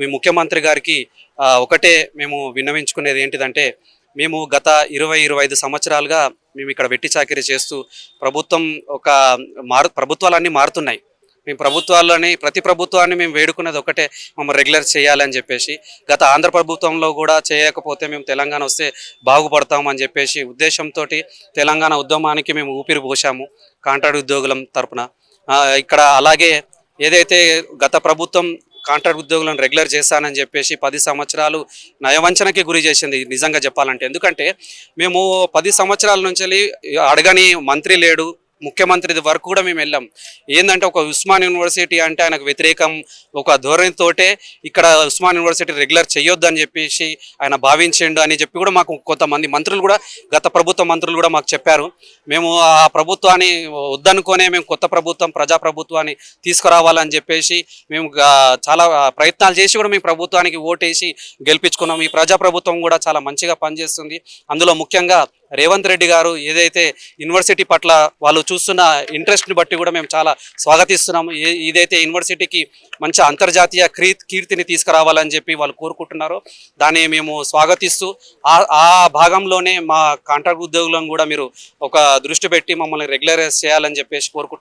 మీ ముఖ్యమంత్రి గారికి ఒకటే మేము విన్నవించుకునేది ఏంటిదంటే మేము గత ఇరవై ఇరవై ఐదు సంవత్సరాలుగా మేము ఇక్కడ వెట్టి చాకరీ చేస్తూ ప్రభుత్వం ఒక మారు ప్రభుత్వాలన్నీ మారుతున్నాయి. మేము ప్రభుత్వాల్లోని ప్రతి ప్రభుత్వాన్ని మేము వేడుకున్నది ఒకటే మమ్మల్ని రెగ్యులర్ చేయాలని చెప్పేసి గత ఆంధ్ర ప్రభుత్వంలో కూడా చేయకపోతే మేము తెలంగాణ వస్తే బాగుపడతామని చెప్పేసి ఉద్దేశంతో తెలంగాణ ఉద్యమానికి మేము ఊపిరి పోసాము కాంట్రాక్ట్ ఉద్యోగులం తరపున. ఇక్కడ అలాగే ఏదైతే గత ప్రభుత్వం కాంట్రాక్ట్ ఉద్యోగులను రెగ్యులర్ చేశానని చెప్పేసి పది సంవత్సరాలు నయవంచనకి గురి చేసింది నిజంగా చెప్పాలంటే. ఎందుకంటే మేము పది సంవత్సరాల నుంచి అడగని మంత్రి లేడు ముఖ్యమంత్రి వరకు కూడా మేము వెళ్ళాం. ఏంటంటే ఒక ఉస్మాన్ యూనివర్సిటీ అంటే ఆయనకు వ్యతిరేకం ఒక ధోరణితోటే ఇక్కడ ఉస్మాన్ యూనివర్సిటీ రెగ్యులర్ చేయొద్దు అని చెప్పేసి ఆయన భావించిండు అని చెప్పి కూడా మాకు కొంతమంది మంత్రులు కూడా గత ప్రభుత్వ మంత్రులు కూడా మాకు చెప్పారు. మేము ఆ ప్రభుత్వాన్ని వద్దనుకోనే మేము కొత్త ప్రభుత్వం ప్రజా ప్రభుత్వాన్ని తీసుకురావాలని చెప్పేసి మేము చాలా ప్రయత్నాలు చేసి కూడా మేము ప్రభుత్వానికి ఓటేసి గెలిపించుకున్నాం. ఈ ప్రజా ప్రభుత్వం కూడా చాలా మంచిగా పనిచేస్తుంది. అందులో ముఖ్యంగా రేవంత్ రెడ్డి గారు ఏదైతే యూనివర్సిటీ పట్ల వాళ్ళు చూస్తున్న ఇంట్రెస్ట్ని బట్టి కూడా మేము చాలా స్వాగతిస్తున్నాము. ఏదైతే ఇదైతే యూనివర్సిటీకి మంచి అంతర్జాతీయ క్రీ కీర్తిని తీసుకురావాలని చెప్పి వాళ్ళు కోరుకుంటున్నారో. దాన్ని మేము స్వాగతిస్తూ ఆ ఆ భాగంలోనే మా కాంట్రాక్ట్ ఉద్యోగులను కూడా మీరు ఒక దృష్టి పెట్టి మమ్మల్ని రెగ్యులరైజ్ చేయాలని చెప్పేసి కోరుకుంటున్నాం.